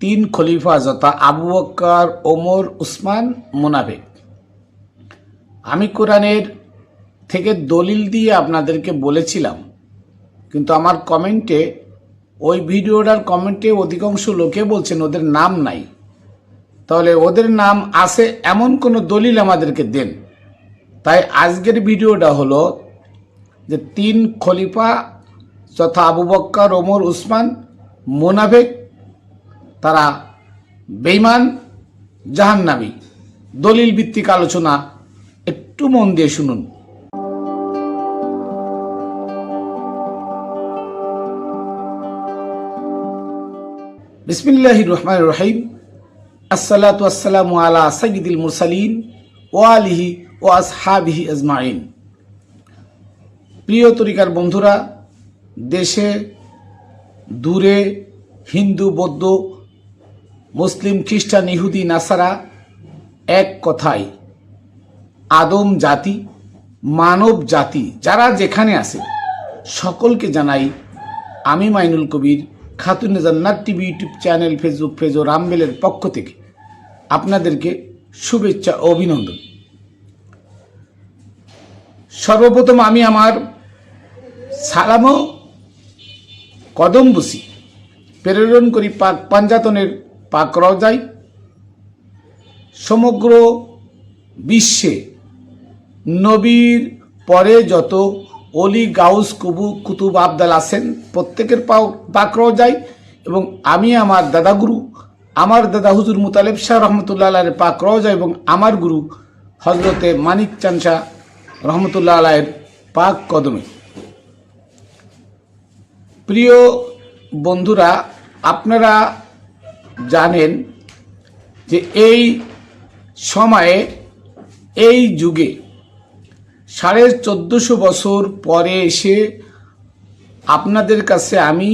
তিন খলিফা যথা আবু বক্কর, ওমর, উসমান, মোনাফেক। আমি কোরআনের থেকে দলিল দিয়ে আপনাদেরকে বলেছিলাম, কিন্তু আমার কমেন্টে, ওই ভিডিওটার কমেন্টে অধিকাংশ লোকে বলছেন ওদের নাম নাই। তাহলে ওদের নাম আছে এমন কোনো দলিল আমাদেরকে দেন। তাই আজকের ভিডিওটা হলো যে তিন খলিফা যথা আবু বক্কর, ওমর, উসমান, মোনাফেক তারা বেইমান জাহান্নামী। দলিল ভিত্তিক আলোচনা, একটু মন দিয়ে শুনুন। বিসমিল্লাহ রহমান রহিম। আসসালাতু আসসালামু আলা সঈদুল মুরসালিন ও আলিহি ও আসহাবিহি আজমাইন। প্রিয় তরিকার বন্ধুরা, দেশে দূরে হিন্দু, বৌদ্ধ মুসলিম, খ্রিস্টান, ইহুদি, নাসারা এক কথায়। আদম জাতি, মানব জাতি, যারা যেখানে আছে, সকলকে জানাই আমি Mainul Kabir, Khatune Jannat TV, YouTube channel, Facebook page ও রামবেলের পক্ষ থেকে আপনাদেরকে শুভেচ্ছা ও অভিনন্দন। সর্বপ্রথম আমি আমার সালামও কদম বসি প্রেরণ করি পাক পাঞ্জাতনের পাক রজাই সমগ্র বিশ্বে নবীর পরে যত অলি, গাউস, কুবু, কুতুব, আবদাল আছেন, প্রত্যেকের পাও পাক রজাই এবং আমি, আমার দাদাগুরু আমার দাদা হুজুর মুতালেব শাহ রহমতুল্লাহ আলাহের পাক রজা এবং আমার গুরু হজরতে মানিক চানসা রহমতুল্লাহ আলাহের পাক কদমে। প্রিয় বন্ধুরা, আপনারা জানেন যে এই সময়ে, এই যুগে সাড়ে চোদ্দোশো বছর পরে এসে আপনাদের কাছে আমি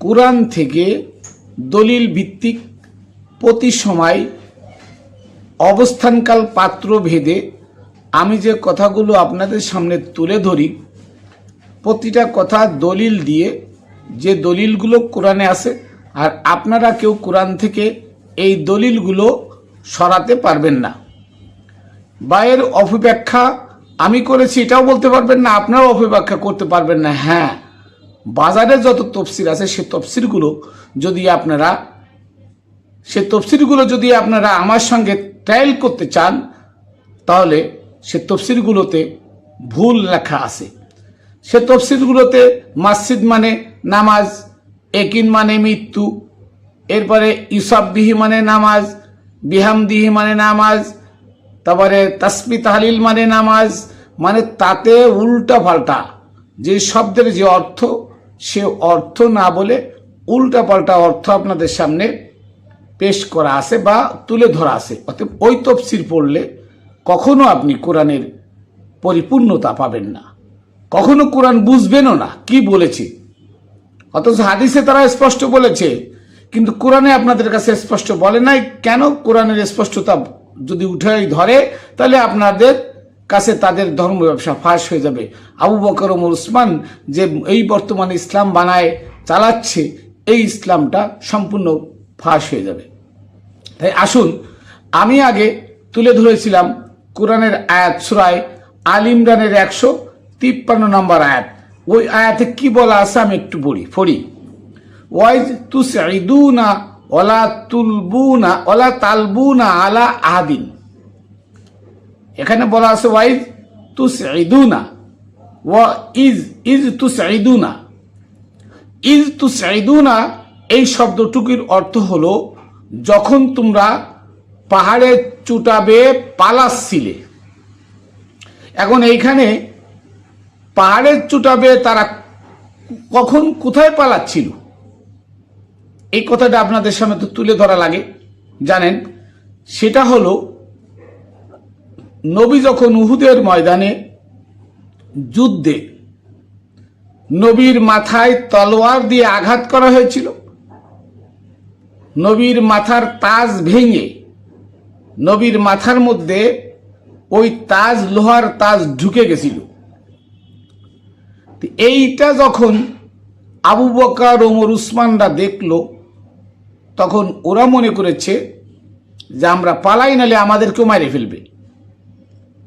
কোরআন থেকে দলিল ভিত্তিক প্রতি সময় অবস্থানকাল পাত্র ভেদে আমি যে কথাগুলো আপনাদের সামনে তুলে ধরি, প্রতিটা কথা দলিল দিয়ে যে দলিলগুলো কোরআনে আছে আর আপনারা কেউ কোরআন থেকে এই দলিলগুলো সরাতে পারবেন না। বা এর অপব্যাখ্যা আমি করেছি, এটাও বলতে পারবেন না, আপনারাও অপব্যাখ্যা করতে পারবেন না। হ্যাঁ বাজারে যত তফসির আছে, সে তফসিরগুলো যদি আপনারা, সে তফসিরগুলো যদি আপনারা আমার সঙ্গে ট্রায়াল করতে চান, তাহলে সে তফসিরগুলোতে ভুল লেখা আছে। সে তফসিলগুলোতে মাসজিদ মানে নামাজ একিন মানে মৃত্যু। এরপরে ইসববিহি মানে নামাজ বিহামদিহি মানে নামাজ, তারপরে তাসবি তাহলিল মানে নামাজ মানে তাতে উল্টা পাল্টা। যে শব্দের যে অর্থ, সে অর্থ না বলে উল্টা পাল্টা অর্থ আপনাদের সামনে পেশ করা আছে বা তুলে ধরা আছে। অতএব ওই তফসির পড়লে কখনো আপনি কোরআনের পরিপূর্ণতা পাবেন না। কখনো কোরআন বুঝবেনও না। কি বলেছে? অথচ হাদিসে তারা স্পষ্ট বলেছে, কিন্তু কোরআনে আপনাদের কাছে স্পষ্ট বলে নাই, কেন কোরআনের স্পষ্টতা যদি উঠে ধরে, তাহলে আপনাদের কাছে তাদের ধর্ম ব্যবসা ফাঁস হয়ে যাবে। আবু বকর ওমর উসমান যে এই বর্তমানে ইসলাম বানায়, চালাচ্ছে, এই ইসলামটা সম্পূর্ণ ফাঁস হয়ে যাবে। তাই আসুন, আমি আগে তুলে ধরেছিলাম কোরআনের আয়াত সুরায় আল ইমরানের একশো তিপ্পান্ন নম্বর আয়াত। ওই আয়াতে কি বলা আছে আমি একটু পড়ি পড়ি। ওয়াইজ তুসঈদুনা ওলা তুলবুনা, ওলা তালবুনা আলা আহাদিন। এখানে বলা আছে ওয়াইজ তুসঈদুনা ওয়া ইজ ইজ তুসঈদুনা ইজ তুসঈদুনা এই শব্দটুকির অর্থ হলো যখন তোমরা পাহাড়ে চুটাবে পালাচ্ছিলে। এখন এইখানে পাহাড়ের চুটাবে তারা কখন কোথায় পালাচ্ছিল? এই কথাটা আপনাদের সামনে তো তুলে ধরা লাগে, জানেন? সেটা হলো, নবী যখন উহুদের ময়দানে যুদ্ধে নবীর মাথায় তলোয়ার দিয়ে আঘাত করা হয়েছিল, নবীর মাথার তাজ ভেঙে, নবীর মাথার মধ্যে ওই তাজ লোহার তাজ ঢুকে গেছিল। এইটা যখন আবু বকার, ওমর, উসমানরা দেখল, তখন ওরা মনে করেছে যে আমরা পালাই নালে আমাদেরকেও মারে ফেলবে।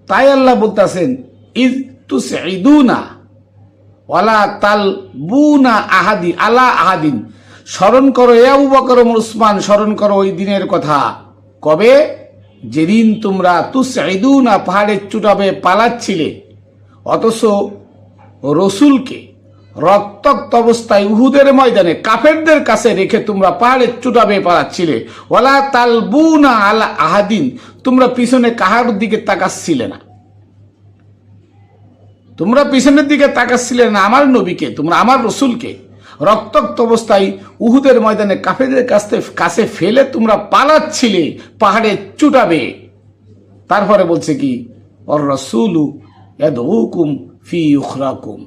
তাই আল্লাহ বলতেছেন, ইদ তুসঈদুনা ওয়ালা তাল বুনা আহাদি, আলা আহাদিন। স্মরণ করো এ আবু বকর, ওমর, উসমান, স্মরণ করো ওই দিনের কথা। কবে? যেদিন তোমরা তুসঈদুনা পাহাড়ের চুটাবে পালাচ্ছিলে, অথচ রসুলকে রক্তাক্ত অবস্থায় উহুদের ময়দানে কাফেরদের কাছে রেখে তোমরা পাহাড়ের চুটাবে পালাচ্ছিলে। ওলা তালবুনা আলা আহাদিন, তোমরা পিছনে কাহার দিকে তাকাচ্ছিলে না। তোমরা পিছনের দিকে তাকাচ্ছিলে না আমার নবীকে, তোমরা আমার রসুলকে। রক্তাক্ত অবস্থায় উহুদের ময়দানে কাফেরদের কাছে কাছে ফেলে তোমরা পালাচ্ছিলে, পাহাড়ে চুটাবে তারপরে বলছে কি, অর রসুলু হুকুম ফি উখরাকুম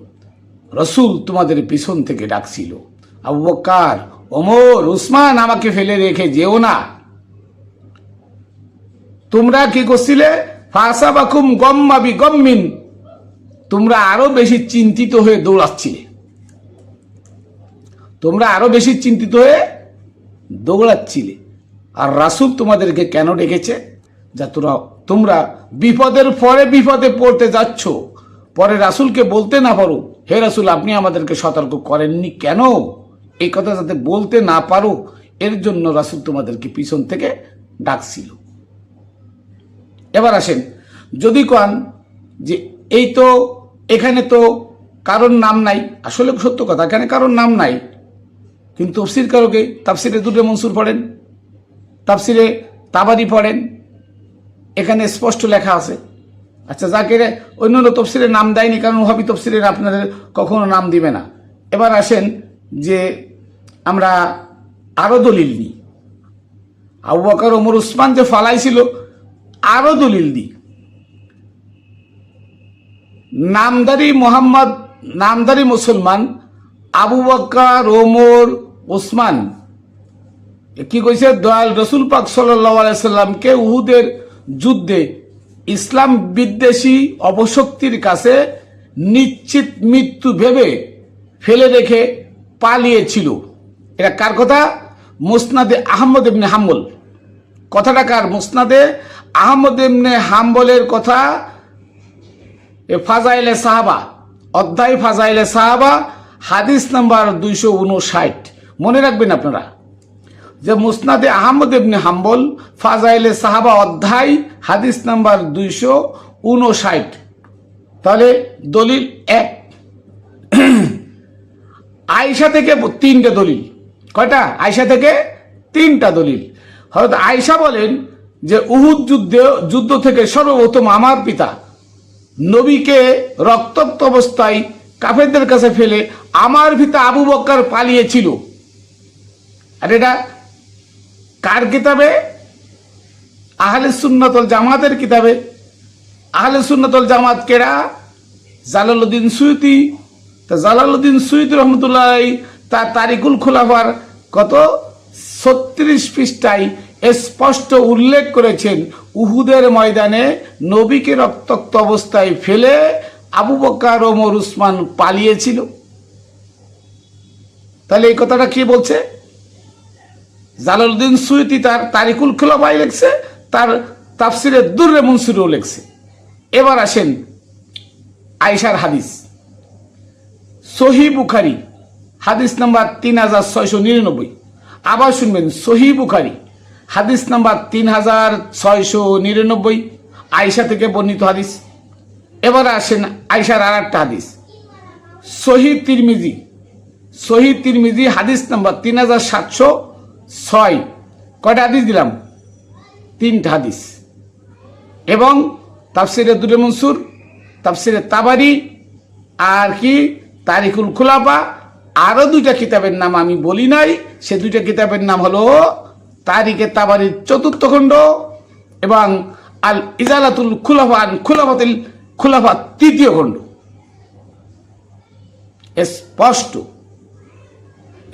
রসুল তোমাদের পিছন থেকে ডাকছিল, আবু বক্কার, ওমর, উসমান, আমাকে ফেলে রেখে যেও না। তোমরা কি করছিলে? ফাসাবাকুম গম্মাবি গম্মিন তোমরা আরও বেশি চিন্তিত হয়ে দৌড়াচ্ছিলে। তোমরা আরও বেশি চিন্তিত হয়ে দৌড়াচ্ছিলে। আর রাসুল তোমাদেরকে কেন ডেকেছে? যা তোরা তোমরা বিপদের পরে বিপদে পড়তে যাচ্ছ। পরে রাসুলকে বলতে না পারো, হে রাসুল, আপনি আমাদেরকে সতর্ক করেননি কেন? এই কথা যাতে বলতে না পারো, এর জন্য রাসুল তোমাদেরকে পিছন থেকে ডাকছিল। এবার আসেন, যদি কন যে এই তো, এখানে তো কারোর নাম নাই, আসলে সত্য কথা, এখানে কারোর নাম নাই, কিন্তু তফসির কারোকে তাফসিরে দুটো মনসুর পড়েন, তাফসিরে তাবারি পড়েন, এখানে স্পষ্ট লেখা আছে আচ্ছা যাকে অন্য অন্য তফসিরের নাম দেয়নি, কারণ ওহাবি তফসিরের আপনাদের কখনো নাম দিবে না। এবার আসেন যে আমরা আরও দলিল নিই আবু বকর, ওমর, উসমান যে ফালাইছিল আরও দলিল দিই। নামদারি মোহাম্মদ, নামদারি মুসলমান, আবু বকর, ওমর ওসমান কি কইছে? দয়াল রসুল পাক সাল্লামকে উহুদের যুদ্ধে ইসলাম বিদ্বেষী অপশক্তির কাছে নিশ্চিত মৃত্যু ভেবে ফেলে রেখে পালিয়েছিল। এটা কার কথা? মুসনাদে আহমদ ইবনে হাম্বল। কথাটা কার? মুসনাদে আহমদ ইবনে হাম্বলের কথা। ফাজাইলে সাহাবা, অধ্যায় ফাজাইলে সাহাবা, হাদিস নাম্বার দুইশো উনষাট। মনে রাখবেন আপনারা। যে মুসনাদে আহমদ ইবনে হাম্বল, ফাজাইলে সাহাবা অধ্যায়, হাদিস নাম্বার দুইশো উনষাট তাহলে দলিল এক। আয়সা থেকে তিনটা দলিল। কয়টা? আয়সা থেকে তিনটা দলিল। হয়তো আয়সা বলেন যে উহুদ যুদ্ধে, যুদ্ধ থেকে সর্বপ্রথম আমার পিতা নবীকে রক্তাক্ত অবস্থায় কাফেরদের কাছে ফেলে আমার পিতা আবু বক্কর পালিয়েছিল। আর এটা কার কিতাবে? আহলে সুন্নতল জামাতের কিতাবে। আহলে সুন্নতল জামাত কেরা? জালালুদ্দিন সুইতি। তা জালালুদ্দিন সুইতি রহমতুল্লাহ, তার তারিকুল খোলাফার কত? ছত্রিশ পৃষ্ঠায় স্পষ্ট উল্লেখ করেছেন, উহুদের ময়দানে নবীকে রক্তাক্ত অবস্থায় ফেলে আবু বক্কার ওমর উসমান পালিয়েছিল। তাহলে এই কথাটা কি বলছে? জালালউদ্দিন সুইতি তার তারিকুল খোলাফাই লেখছে, তার তাফসিরে দুর্রে মনসুরও লেখছে। এবার আসেন আয়সার হাদিস। সহি বুখারি, হাদিস নাম্বার তিন হাজার ছয়শো নিরানব্বই। আবার শুনবেন, সহি বুখারি, হাদিস নাম্বার তিন হাজার ছয়শো নিরানব্বই আয়সা থেকে বর্ণিত হাদিস। এবার আসেন আয়সার আর একটা হাদিস। সহি তিরমিজি সহি তিরমিজি, হাদিস নাম্বার তিন হাজার সাতশো ছয়। কয়টা হাদিস দিলাম? তিনটা হাদিস। এবং তাফসিরে দুরে মনসুর, তাফসিরে তাবারি আর কি তারিকুল খুলাফা আরও দুইটা কিতাবের নাম আমি বলি নাই। সে দুইটা কিতাবের নাম হলো তারিকে তাবারির চতুর্থ খণ্ড এবং আল ইজালাতুল খুলাফা খুলাফাতুল খুলাফা তৃতীয় খণ্ড। স্পষ্ট।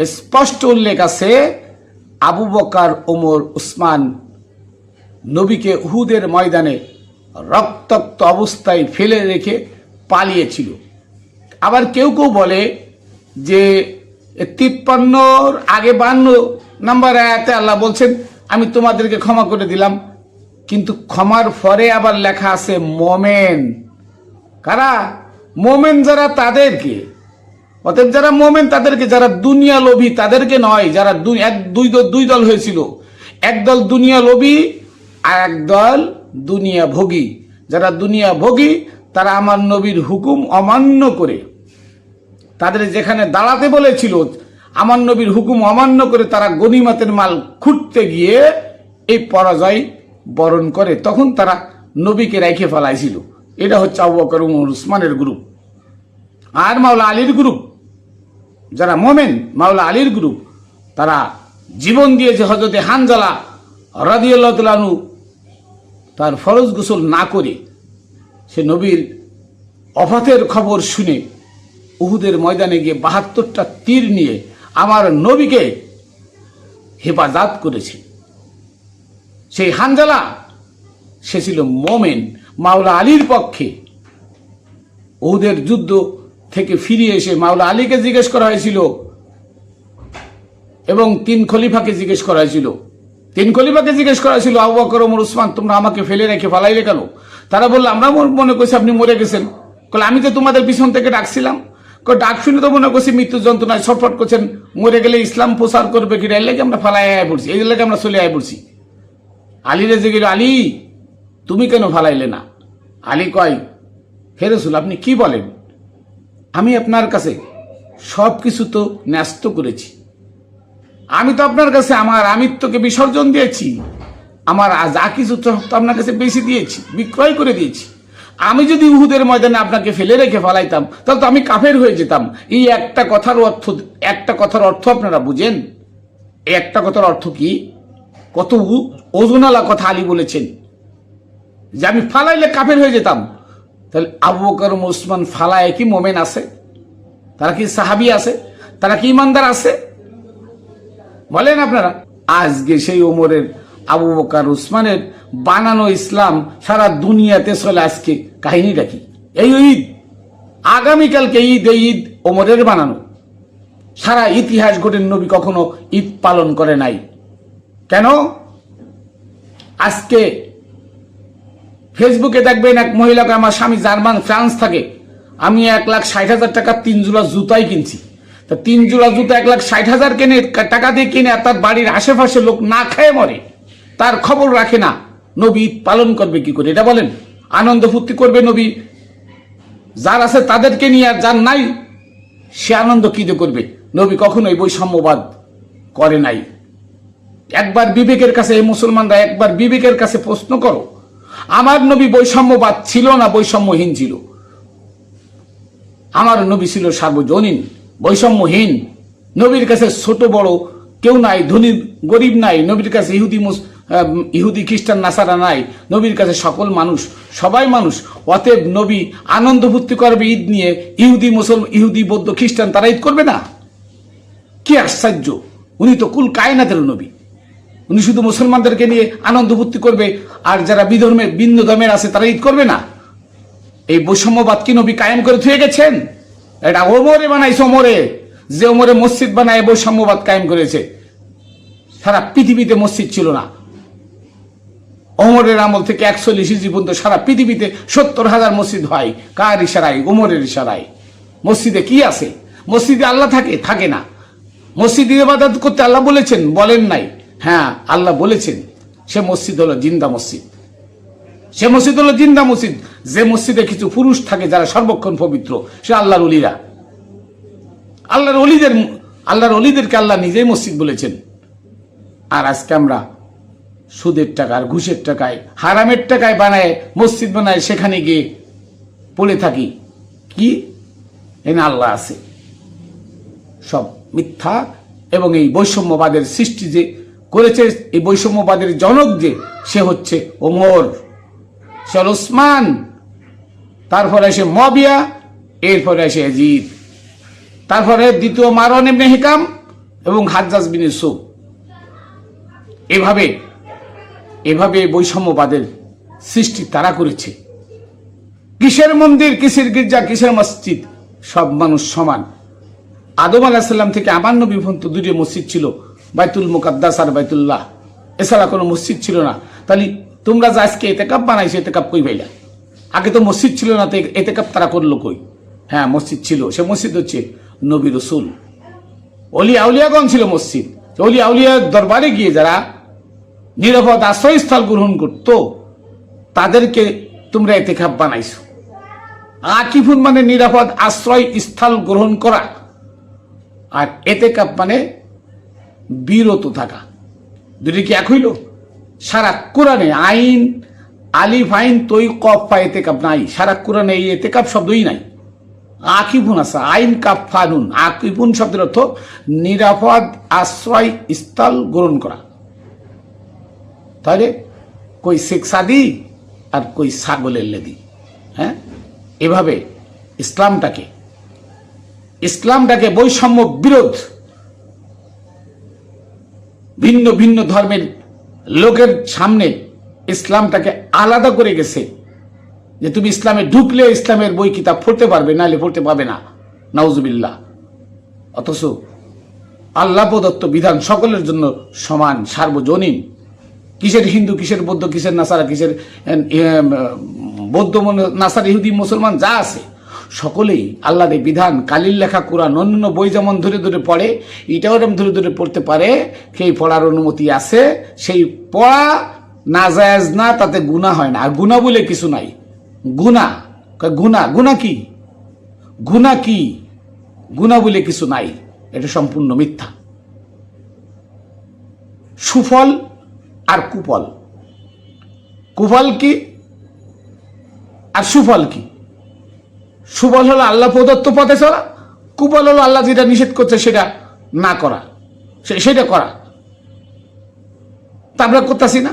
স্পষ্ট উল্লেখ আছে আবু বকার, ওমর, উসমান নবীকে উহুদের ময়দানে রক্তাক্ত অবস্থায় ফেলে রেখে পালিয়েছিল। আবার কেউ কেউ বলে যে তিপ্পান্নর আগে বান্ন নাম্বার আয়াতে আল্লাহ বলছেন, আমি তোমাদেরকে ক্ষমা করে দিলাম, কিন্তু ক্ষমার পরে আবার লেখা আছে মোমেন। কারা? মোমেন যারা তাদেরকে অতএব যারা মোমেন, তাদেরকে যারা দুনিয়া লোভী, তাদেরকে নয়, যারা এক, দুই দল দুই দল হয়েছিল। একদল দুনিয়া লোভী, আর একদল দুনিয়া ভোগী। যারা দুনিয়া ভোগী, তারা আমার নবীর হুকুম অমান্য করে। তাদের যেখানে দাঁড়াতে বলেছিল, আমার নবীর হুকুম অমান্য করে তারা গনিমাতের মাল খুঁটতে গিয়ে এই পরাজয় বরণ করে। তখন তারা নবীকে রেখে ফেলাইছিল। এটা হচ্ছে আবু বকর উসমানের গ্রুপ আর মাওলা আলীর গ্রুপ যারা মোমেন, মাওলা আলীর গ্রুপ তারা জীবন দিয়েছে হজরতে হানজালা রাদিয়াল্লাহু তাআলাহু তার ফরজ গোসল না করে সে নবীর অফাতের খবর শুনে উহুদের ময়দানে গিয়ে বাহাত্তরটা তীর নিয়ে আমার নবীকে হেফাজত করেছে। সেই হানজালা, সে ছিল মোমেন, মাওলা আলীর পক্ষে। উহুদের যুদ্ধ থেকে ফিরে এসে মাওলা আলীকে জিজ্ঞেস করা হয়েছিল এবং তিন খলিফাকে জিজ্ঞেস করা হয়েছিল। তিন খলিফাকে জিজ্ঞেস করা হয়েছিল, আবু বকর, ওমর, উসমান, তোমরা আমাকে ফেলে রেখে ফালাইলে কেন? তারা বলল, আমরা মনে- করছি আপনি মরে গেছেন। বলে আমি তো তোমাদের পিছন থেকে ডাকছিলাম। ডাক শুনে তো মনে করছি মৃত্যু যন্ত্রণায় ছটফট করছেন। মরে গেলে ইসলাম প্রচার করবে কি এর আমরা ফালাই আয় পড়ছি এই লেগে আমরা চলে আয় পড়ছি। আলী রে জিজ্ঞেস আলী, তুমি কেন ফালাইলে না? আলী কয়, হে রসুল, আপনি কি বলেন? আমি আপনার কাছে সব কিছু তো ন্যস্ত করেছি। আমি তো আপনার কাছে আমার আমিত্বকে বিসর্জন দিয়েছি। আমার যা কিছু তো আপনার কাছে বেশি দিয়েছি, বিক্রয় করে দিয়েছি। আমি যদি উহুদের ময়দানে আপনাকে ফেলে রেখে ফেলাইতাম, তাহলে তো আমি কাফের হয়ে যেতাম। এই একটা কথার অর্থ, একটা কথার অর্থ আপনারা বুঝেন? একটা কথার অর্থ কি? কত ওজনালা কথা আলী বলেছেন যে আমি ফালাইলে কাফের হয়ে যেতাম। তাহলে আবু বকর ওসমান ফালায় কি মোমেন আছে? তারা কি সাহাবি আছে? তারা কি ইমানদার আছে? বলেন আপনারা। আজকে সেই ওমরের, আবু বকার, উসমানের বানানো ইসলাম সারা দুনিয়াতে চলে আজকে। কাহিনীটা কি? এই ঈদ, আগামীকালকে ঈদ, এই ঈদ ওমরের বানানো। সারা ইতিহাস ঘটেন নবী কখনো ঈদ পালন করে নাই। কেন? আজকে ফেসবুকে দেখবেন এক মহিলাকে আমার স্বামী জার্মান, ফ্রান্স থাকে। আমি এক লাখ ষাট হাজার টাকা তিন জোড়া জুতাই কিনছি। তা তিন জোড়া জুতা এক লাখ ষাট হাজার কেনে টাকা দিয়ে কিনে তার বাড়ির আশেপাশে লোক না খেয়ে মরে। তার খবর রাখে না। নবী পালন করবে কি করে? এটা বলেন। আনন্দ ফুর্তি করবে নবী। যার আছে তাদেরকে নিয়ে আর যার নাই, সে আনন্দ কি করবে? নবী কখনোই বৈষম্যবাদ করে নাই। একবার বিবেকের কাছে, এই মুসলমানরা একবার বিবেকের কাছে প্রশ্ন করো আমার নবী বৈষম্যবাদ ছিল না, বৈষম্যহীন ছিল। আমার নবী ছিল সার্বজনীন, বৈষম্যহীন। নবীর কাছে ছোট বড় কেউ নাই, ধনী, গরিব নাই। নবীর কাছে ইহুদি মুস- ইহুদি খ্রিস্টান, নাসারা নাই। নবীর কাছে সকল মানুষ, সবাই মানুষ। অতএব নবী আনন্দ ফুর্তি করবে ঈদ নিয়ে। ইহুদি, মুসলমান, ইহুদি, বৌদ্ধ, খ্রিস্টান, তারা ঈদ করবে না। কি আশ্চর্য! উনি তো কুল কায়নাতের নবী। উনি শুধু মুসলমানদেরকে নিয়ে আনন্দ ফুর্তি করবে, আর যারা বিধর্মে, ভিন্ন ধর্মের আছে, তারা ঈদ করবে না। এই বৈষম্যবাদ কি নবী কায়েম করে থুয়ে গেছেন? এটা ওমরে বানাইছে ওমরে। যে ওমরে মসজিদ বানায়, বৈষম্যবাদ কায়েম করেছে। সারা পৃথিবীতে মসজিদ ছিল না। ওমরের আমল থেকে একচল্লিশ ইজি পর্যন্ত সারা পৃথিবীতে সত্তর হাজার মসজিদ হয়। কার ইশারায়? ওমরের ইশারায়। মসজিদে কি আছে? মসজিদে আল্লাহ থাকে? থাকে না। মসজিদে ইবাদত করতে আল্লাহ বলেছেন, বলেন নাই। হ্যাঁ আল্লাহ বলেছেন, সে মসজিদ হলো জিন্দা মসজিদ। সে মসজিদ হলো জিন্দা মসজিদ। যে মসজিদে কিছু পুরুষ থাকে যারা সর্বক্ষণ পবিত্র, সে আল্লাহর অলিরা আল্লাহর অলিদের আল্লাহর অলিদেরকে আল্লাহ নিজেই মসজিদ বলেছেন। আর আজকে আমরা সুদের টাকা আর ঘুষের টাকায়, হারামের টাকায় বানায়, মসজিদ বানায়, সেখানে গিয়ে পড়ে থাকি। কি? এনে আল্লাহ আছে। সব মিথ্যা এবং এই বৈষম্যবাদের সৃষ্টি যে করেছে এই বৈষম্যবাদের জনক যে, সে হচ্ছে ওমর। সে ওসমান, তারপরে আসে মবিয়া, এরপরে আসে এজিদ তারপরে দ্বিতীয় মারন এমনি হিকাম এবং হাজ্জাজ বিন ইউসুফ। এভাবে এভাবে বৈষম্যবাদের সৃষ্টি তারা করেছে। কিসের মন্দির, কিসের গির্জা, কিসের মসজিদ? সব মানুষ সমান। আদম আলাহিসাল্লাম থেকে আমার নবী পর্যন্ত দুটি মসজিদ ছিল। বাইতুল মুকাদ্দাস আর বাইতুল্লাহ। এছাড়া কোনো মসজিদ ছিল না। তাহলে তোমরা যে আজকে এতেকাপ বানাইছো, এতেকাপ কই পাইলা? আগে তো মসজিদ ছিল না, তো এতেকাপ তারা করল কই? হ্যাঁ মসজিদ ছিল। সে মসজিদ হচ্ছে নবী রসুল। অলি আউলিয়াগঞ্জ ছিল মসজিদ। অলি আউলিয়া দরবারে গিয়ে যারা নিরাপদ আশ্রয়স্থল গ্রহণ করত, তাদেরকে তোমরা এতে এতেকাপ বানাইছো। আকিফুন মানে নিরাপদ আশ্রয় স্থল গ্রহণ করা। আর এতে কাপ মানে বিরত থাকা। দুটি কি এক হইল? সারা কোরআনে আইন, আলিফ আইন তৈ কফ পা এতেকাপ নাই। সারা কোরআনে এই এতে কাপ শব্দই নাই। আকিফুন আসা আইন কাপ ফানুন আকিফুন শব্দের অর্থ নিরাপদ, আশ্রয়, স্থল গ্রহণ করা। তাহলে কই শেখ সাদি আর কই ছাগলের লেদি? হ্যাঁ? এভাবে ইসলামটাকে ইসলামটাকে বৈষম্য বিরোধ ভিন্ন ভিন্ন ধর্মের লোকের সামনে ইসলামটাকে আলাদা করে গেছে। যে তুমি ইসলামে ঢুকলে ইসলামের বই কিতাব পড়তে পারবে, নাহলে পড়তে পাবে না। নাউজুবিল্লাহ। অথচ আল্লাহ প্রদত্ত বিধান সকলের জন্য সমান, সার্বজনীন। কিসের হিন্দু, কিসের বৌদ্ধ, কিসের নাসারা, কিসের বৌদ্ধ নাসার, ইহুদি, মুসলমান, যা আছে। সকলেই আল্লাহর এই বিধান, কালির লেখা কোরআন অন্য বই যেমন ধরে ধরে পড়ে, এটাও এরম ধরে ধরে পড়তে পারে, সেই পড়ার অনুমতি আছে, সেই পড়া না জায়েজ না, তাতে গুণা হয় না। আর গুণা বলে কিছু নাই। গুণা গুণা গুণা কি? গুণা কি? গুণা বলে কিছু নাই। এটা সম্পূর্ণ মিথ্যা। সুফল আর কুফল। কুফল কি? আর সুফল কি? সুফল হলো আল্লাহ প্রদত্ত পথে চলা কুফল হলো আল্লাহ যেটা নিষেধ করছে সেটা না করা সেটা করা। তা আমরা করতেছি না।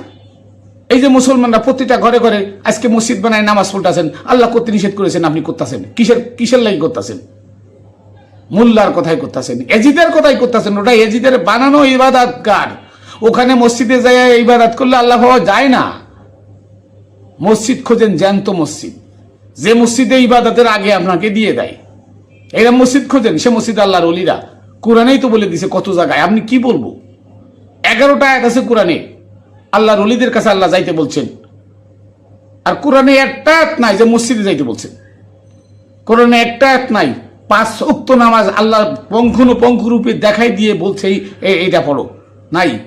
এই যে মুসলমানরা প্রতিটা ঘরে ঘরে আজকে মসজিদ বানায় নামাজ পড়তেছেন, আল্লাহ করতে নিষেধ করেছেন, আপনি করতেছেন। কিসের কিসের লাগি করতেছেন? মোল্লার কথাই করতেছেন। এজিদের কথাই করতেছেন। ওটা এজিদের বানানো ইবাদাত গার ওখানে মসজিদে যায় ইবাদাত করলে আল্লাহ পাওয়া যায় না। মসজিদ খোঁজেন জ্যান্ত মসজিদ। যে মসজিদে ইবাদতের আগে আপনাকে দিয়ে দেয়। এরা মসজিদ খোঁজেন, সে মসজিদ আল্লাহর অলিরা। কোরআনেই তো বলে দিছে কত জায়গায়। আপনি কি বলব? এগারোটা আয়াত আছে কোরআনে। আল্লাহর অলিদের কাছে আল্লাহ যাইতে বলছেন। আর কোরআনে একটা নাই যে মসজিদে যাইতে বলছেন কোরআনে একটা নাই। পাঁচ উক্ত নামাজ আল্লাহ পঙ্খুন রূপে দেখাই দিয়ে বলছে এই- এই- এইটা পড়ো। নাই।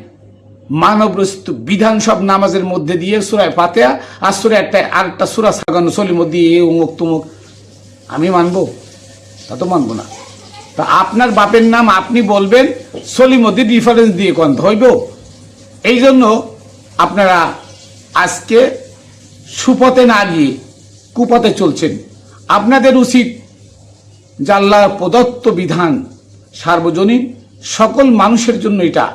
মানব রচিত বিধান সব নামাজের মধ্যে দিয়ে সুরায় ফাতেহা আর সুরা একটা আরেকটা সুরা সাগানো সলির মধ্যে এ উমুক তুমুক। আমি মানবো? তা তো মানবো না। তা আপনার বাপের নাম আপনি বলবেন সলিমদ্দি ডিফারেন্স দিয়ে কন হইব এই জন্য আপনারা আজকে সুপথে না গিয়ে কুপথে চলছেন। আপনাদের উচিত আল্লাহ প্রদত্ত বিধান সার্বজনীন, সকল মানুষের জন্য এটা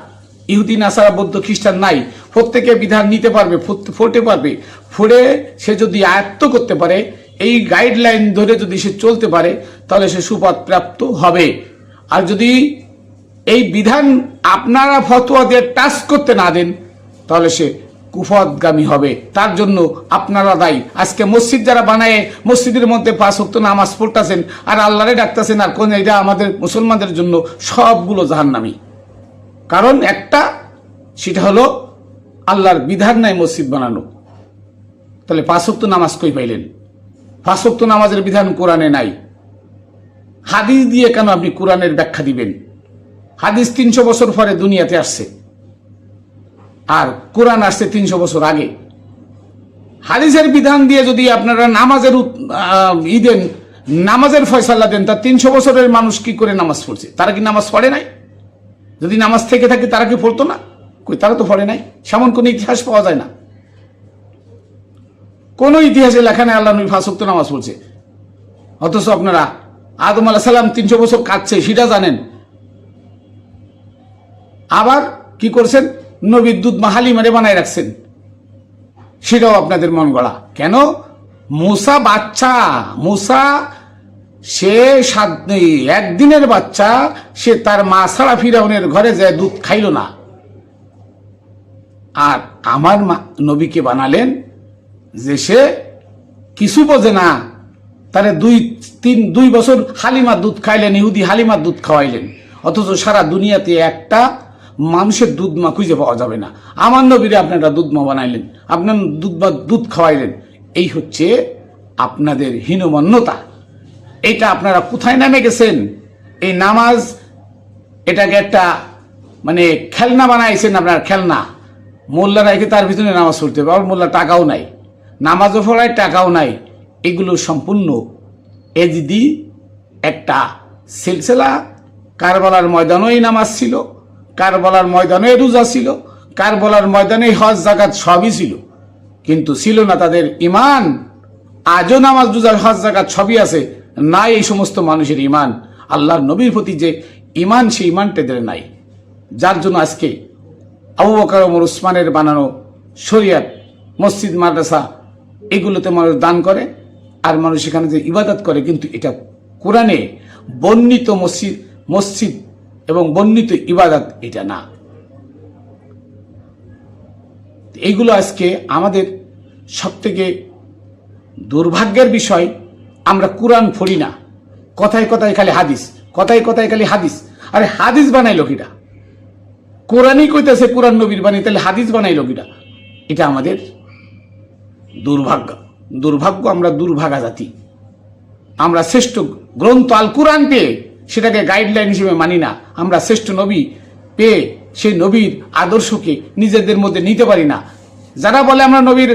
ইহুদি নাসারা বৌদ্ধ খ্রিস্টান নাই। প্রত্যেকে বিধান নিতে পারবে, ফুট- পারবে। ফোড়ে সে যদি আয়ত্ত করতে পারে, এই গাইডলাইন ধরে যদি সে চলতে পারে, তাহলে সে সুপথ প্রাপ্ত হবে। আর যদি এই বিধান আপনারা ফতোয়া দিয়ে টাচ করতে না দেন, তাহলে সে কুফতগামী হবে। তার জন্য আপনারা দায়ী। আজকে মসজিদ যারা বানায়, মসজিদের মধ্যে পাঁচ হক্ত নামাজ পড়তেছেন, আর আল্লাহরে ডাকতেছেন, আর কোন এটা আমাদের মুসলমানদের জন্য সবগুলো জাহান্নামী। কারণ একটা, সেটা হলো আল্লাহর বিধান নাই মসজিদ বানানো। তাহলে পাঁচক্ত নামাজ কই পাইলেন? পাঁচক্ত নামাজের বিধান কোরআনে নাই। হাদিস দিয়ে কেন আপনি কোরআনের ব্যাখ্যা দিবেন? হাদিস তিনশো বছর পরে দুনিয়াতে আসছে। আর কোরআন আসছে তিনশো বছর আগে। হাদিসের বিধান দিয়ে যদি আপনারা নামাজের ই দেন, নামাজের ফয়সালা দেন, তা তিনশো বছরের মানুষ কি করে নামাজ পড়ছে? তারা কি নামাজ পড়ে নাই? যদি নামাজ থেকে থাকে, তারা কি পড়তো না? কই, তারা তো পড়ে নাই। সেমন কোনো ইতিহাস পাওয়া যায় না। কোনো ইতিহাসে লেখা নেই, আল্লাহ নবী ফাঁসক্ত নামাজ পড়ছে। অথচ আপনারা আদম আলাহ সাল্লাম তিনশো বছর কাটছে সেটা জানেন। আবার কি করছেন? নবীর দুধ মাহালি মারে বানায় রাখছেন। সেটাও আপনাদের মন গড়া। কেন? মুসা বাচ্চা মুসা সে সাত একদিনের বাচ্চা, সে তার মা ছাড়া ফিরাউনের ঘরে যায় দুধ খাইল না। আর আমার মা নবীকে বানালেন যে সে কিছু বোঝে না। তারে দুই, তিন, দুই বছর হালিমার দুধ খাইলেন, ইহুদি হালিমার দুধ খাওয়াইলেন। অথচ সারা দুনিয়াতে একটা মানুষের দুধ মা খুঁজে পাওয়া যাবে না। আমার নবীরে আপনারা দুধ মা বানাইলেন, আপনার দুধ বা দুধ খাওয়াইলেন। এই হচ্ছে আপনাদের হীনমন্যতা। এটা আপনারা কোথায় নামে গেছেন? এই নামাজ, এটাকে একটা মানে খেলনা বানাইছেন আপনার খেলনা। মোল্লারা একে তার ভিতরে নামাজ পড়তে হবে, আবার মোল্লা টাকাও নাই। নামাজও ফলায় টাকাও নাই। এগুলো সম্পূর্ণ এদিদি একটা সিলসিলা। কারবালার ময়দানও এই নামাজ ছিল, কারবালার ময়দানে রোজা ছিল, কারবালার ময়দানে হজ, জাকাত সবই ছিল। কিন্তু ছিল না তাদের ইমান। আজও নামাজ রোজা হজ, জাকাত সবই আছে। নাই এই সমস্ত মানুষের ইমান আল্লাহর নবীর প্রতি যে ইমান সেই ইমানটা নাই। যার জন্য আজকে আবু বকর, ওমর, উসমানের বানানো শরিয়াত, মসজিদ, মাদ্রাসা, এগুলোতে মানুষ দান করে আর মানুষ এখানে যে ইবাদত করে, কিন্তু এটা কোরআনে বর্ণিত মসজিদ মসজিদ এবং বর্ণিত ইবাদত এটা না। এইগুলো আজকে আমাদের সবথেকে দুর্ভাগ্যের বিষয়। আমরা কোরআন ফড়ি না। কথায় কথায় খালি হাদিস, কথায় কথায় খালি হাদিস। আরে হাদিস বানাইলো কিটা কোরআনই কইতেছে কোরআন নবীর বাণী, তাহলে হাদিস বানাইলো কিটা এটা আমাদের দুর্ভাগ্য। দুর্ভাগ্য আমরা দুর্ভাগা জাতি। আমরা শ্রেষ্ঠ গ্রন্থ আল কোরআন পেয়ে সেটাকে গাইডলাইন হিসেবে মানি না। আমরা শ্রেষ্ঠ নবী পেয়ে সেই নবীর আদর্শকে নিজেদের মধ্যে নিতে পারি না। যারা বলে আমরা নবীর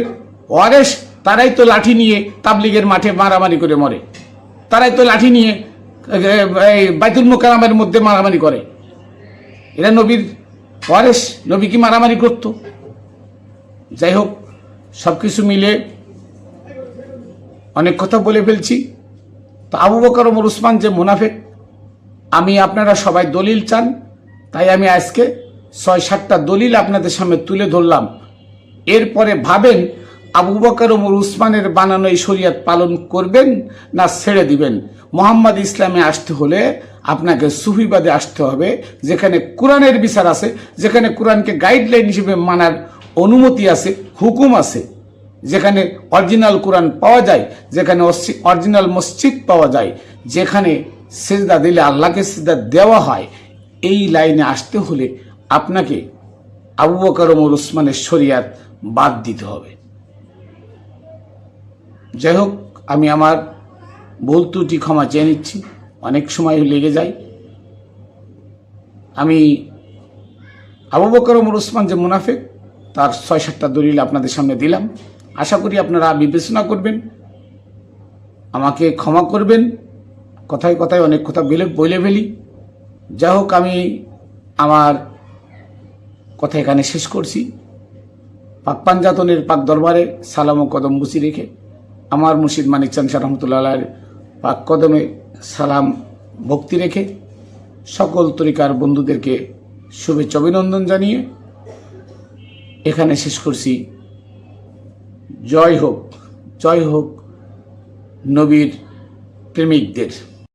ওয়ারেস তারাই তো লাঠি নিয়ে তাবলিগের মাঠে মারামারি করে মরে। তারাই তো লাঠি নিয়ে বাইতুল মোকারামের মধ্যে মারামারি করে। এরা নবীর ওয়ারেস, নবী কি মারামারি করতো? যাই হোক সব কিছু মিলে অনেক কথা বলে ফেলছি। তো আবু বকর ওমর উসমান যে মুনাফেক, আমি আপনারা সবাই দলিল চান, তাই আমি আজকে ছয় সাতটা দলিল আপনাদের সামনে তুলে ধরলাম। এরপরে ভাবেন আবু বকর ওমর উসমানের বানানো এই শরিয়াত পালন করবেন না ছেড়ে দিবেন? মোহাম্মদ ইসলামে আসতে হলে আপনাকে সুফিবাদে আসতে হবে। যেখানে কোরআনের বিচার আছে, যেখানে কোরআনকে গাইডলাইন হিসেবে মানার অনুমতি আছে, হুকুম আছে। যেখানে অরিজিনাল কোরআন পাওয়া যায়, যেখানে অরিজিনাল মসজিদ পাওয়া যায়, যেখানে সেজদা দিলে আল্লাহকে সেজদা দেওয়া হয়, এই লাইনে আসতে হলে আপনাকে আবু বকর ওমর উসমানের শরিয়াত বাদ দিতে হবে। যাই হোক, আমি আমার ভুল ত্রুটি ক্ষমা চেয়ে নিচ্ছি। অনেক সময় লেগে যায়। আমি আবু বকর ওমর উসমান যে মুনাফেক, তার ছয় সাতটা দলিল আপনাদের সামনে দিলাম। আশা করি আপনারা বিবেচনা করবেন, আমাকে ক্ষমা করবেন। কথায় কথায় অনেক কথা বলে বলে ফেলি। যাই হোক, আমি আমার কথা এখানে শেষ করছি। পাক পাঞ্জাতনের পাক দরবারে সালাম ও কদম বুসি রেখে আমার মুর্শিদ মানিক চান শাহ রহমতুল্লাহ পাক কদমে সালাম, ভক্তি রেখে সকল তরিকার বন্ধুদেরকে শুভেচ্ছা অভিনন্দন জানিয়ে এখানে শেষ করছি। জয় হোক জয় হোক নবীর প্রেমিকদের।